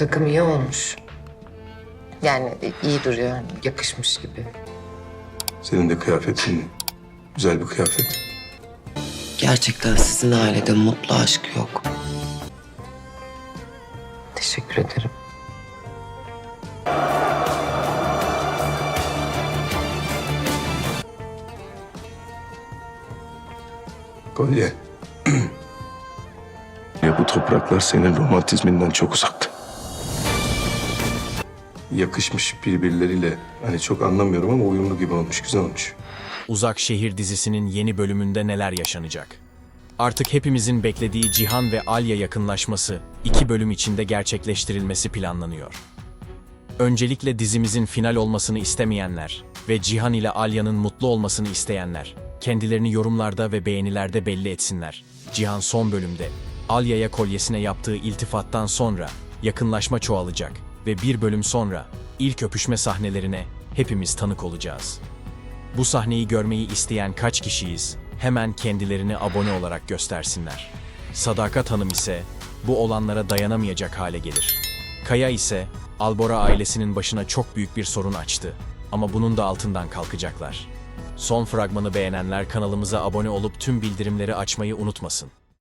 takım iyi olmuş. Yani iyi duruyor, yakışmış gibi. Senin de kıyafetin güzel bir kıyafet. Gerçekten sizin ailede mutlu aşk yok. Teşekkür ederim. Kolye. ya bu topraklar senin romantizminden çok uzakta. Yakışmış birbirleriyle. Hani çok anlamıyorum ama uyumlu gibi olmuş, güzel olmuş. Uzak Şehir dizisinin yeni bölümünde neler yaşanacak? Artık hepimizin beklediği Cihan ve Alya yakınlaşması iki bölüm içinde gerçekleştirilmesi planlanıyor. Öncelikle dizimizin final olmasını istemeyenler ve Cihan ile Alya'nın mutlu olmasını isteyenler kendilerini yorumlarda ve beğenilerde belli etsinler. Cihan son bölümde Alya'ya kolyesine yaptığı iltifattan sonra yakınlaşma çoğalacak ve bir bölüm sonra ilk öpüşme sahnelerine hepimiz tanık olacağız. Bu sahneyi görmeyi isteyen kaç kişiyiz? Hemen kendilerini abone olarak göstersinler. Sadakat Hanım ise bu olanlara dayanamayacak hale gelir. Kaya ise Albora ailesinin başına çok büyük bir sorun açtı. Ama bunun da altından kalkacaklar. Son fragmanı beğenenler kanalımıza abone olup tüm bildirimleri açmayı unutmasın.